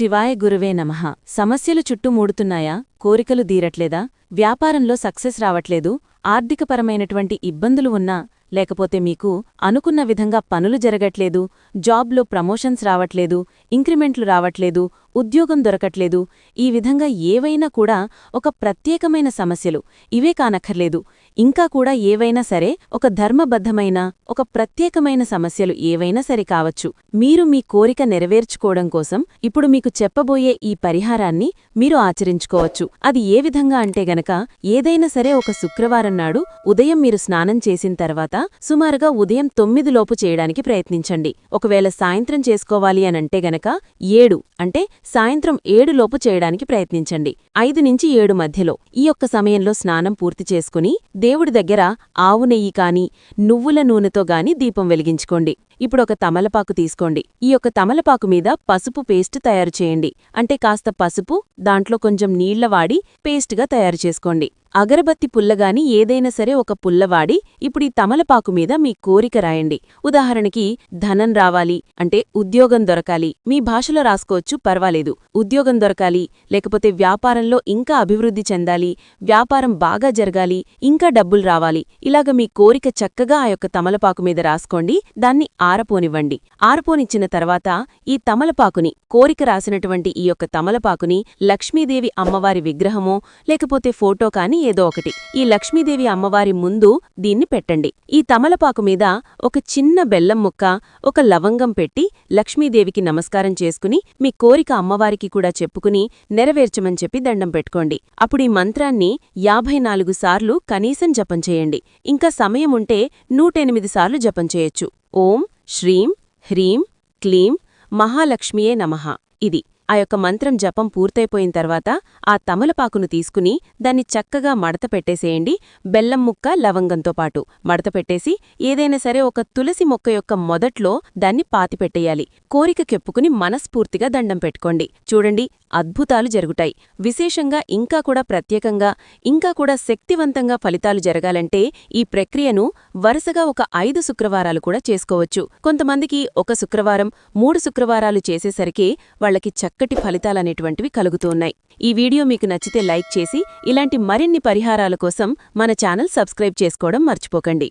శివాయ గురువే నమః. సమస్యలు చుట్టుమూడుతున్నాయా? కోరికలు దీరట్లేదా వ్యాపారంలో సక్సెస్ రావట్లేదు. ఆర్థికపరమైనటువంటి ఇబ్బందులు ఉన్నా లేకపోతే మీకు అనుకున్న విధంగా పనులు జరగట్లేదు జాబ్లో ప్రమోషన్స్ రావట్లేదు ఇంక్రిమెంట్లు రావట్లేదు ఉద్యోగం దొరకట్లేదు. ఈ విధంగా ఏవైనా కూడా ఒక ప్రత్యేకమైన సమస్యలు ఇవే కానక్కర్లేదు. ఇంకా కూడా ఏవైనా సరే ఒక ధర్మబద్ధమైన ఒక ప్రత్యేకమైన సమస్యలు ఏవైనా సరే కావచ్చు. మీరు మీ కోరిక నెరవేర్చుకోవడం కోసం ఇప్పుడు మీకు చెప్పబోయే ఈ పరిహారాన్ని మీరు ఆచరించుకోవచ్చు. అది ఏ విధంగా అంటే గనక ఏదైనా సరే ఒక శుక్రవారం నాడు ఉదయం మీరు స్నానం చేసిన తర్వాత సుమారుగా ఉదయం తొమ్మిదిలోపు చేయడానికి ప్రయత్నించండి. ఒకవేళ సాయంత్రం చేసుకోవాలి అనంటే గనక ఏడు అంటే సాయంత్రం ఏడులోపు చేయడానికి ప్రయత్నించండి. ఐదు నుంచి ఏడు మధ్యలో ఈ ఒక్క సమయంలో స్నానం పూర్తి చేసుకుని దేవుడి దగ్గర ఆవు నెయ్యి కాని నువ్వుల నూనెతో గాని దీపం వెలిగించుకోండి. ఇప్పుడు ఒక తమలపాకు తీసుకోండి. ఈ యొక్క తమలపాకు మీద పసుపు పేస్ట్ తయారు చేయండి. అంటే కాస్త పసుపు దాంట్లో కొంచెం నీళ్ళ వాడి పేస్ట్గా తయారు చేసుకోండి. అగరబత్తి పుల్లగాని ఏదైనా సరే ఒక పుల్లవాడి ఇప్పుడు ఈ తమలపాకు మీద మీ కోరిక రాయండి. ఉదాహరణకి ధనం రావాలి అంటే ఉద్యోగం దొరకాలి. మీ భాషలో రాసుకోవచ్చు పర్వాలేదు. ఉద్యోగం దొరకాలి లేకపోతే వ్యాపారంలో ఇంకా అభివృద్ధి చెందాలి వ్యాపారం బాగా జరగాలి ఇంకా డబ్బులు రావాలి. ఇలాగ మీ కోరిక చక్కగా ఆ యొక్క తమలపాకు మీద రాసుకోండి. దాన్ని ఆరపోనివ్వండి. ఆరపోనిచ్చిన తర్వాత ఈ తమలపాకుని కోరిక రాసినటువంటి ఈ యొక్క తమలపాకుని లక్ష్మీదేవి అమ్మవారి విగ్రహమో లేకపోతే ఫోటో కాని ఏదో ఒకటి ఈ లక్ష్మీదేవి అమ్మవారి ముందు దీన్ని పెట్టండి. ఈ తమలపాకు మీద ఒక చిన్న బెల్లం ముక్క ఒక లవంగం పెట్టి లక్ష్మీదేవికి నమస్కారం చేసుకుని మీ కోరిక అమ్మవారికి కూడా చెప్పుకుని నెరవేర్చమని చెప్పి దండం పెట్టుకోండి. అప్పుడు ఈ మంత్రాన్ని యాభై నాలుగు సార్లు కనీసం జపం చేయండి. ఇంకా సమయముంటే నూటెనిమిది సార్లు జపం చేయొచ్చు. ఓం శ్రీం హ్రీం క్లీం మహాలక్ష్మియే నమః. ఇది ఆ యొక్క మంత్రం జపం పూర్తయిపోయిన తర్వాత ఆ తమలపాకును తీసుకుని దాన్ని చక్కగా మడత పెట్టేసేయండి. బెల్లం ముక్క లవంగంతో పాటు మడత పెట్టేసి ఏదైనా సరే ఒక తులసి మొక్క యొక్క మొదట్లో దాన్ని పాతిపెట్టేయాలి కోరిక కెప్పుకుని మనస్ఫూర్తిగా దండం పెట్టుకోండి. చూడండి అద్భుతాలు జరుగుతాయి. విశేషంగా ఇంకా కూడా ప్రత్యేకంగా ఇంకా కూడా శక్తివంతంగా ఫలితాలు జరగాలంటే ఈ ప్రక్రియను వరుసగా ఒక ఐదు శుక్రవారాలు కూడా చేసుకోవచ్చు. కొంతమందికి ఒక శుక్రవారం మూడు శుక్రవారాలు చేసేసరికి వాళ్ళకి చక్కటి ఫలితాలనేటువంటివి కలుగుతున్నాయి ఈ వీడియో మీకు నచ్చితే లైక్ చేసి ఇలాంటి మరిన్ని పరిహారాల కోసం మన ఛానల్ సబ్స్క్రైబ్ చేసుకోవడం మర్చిపోకండి.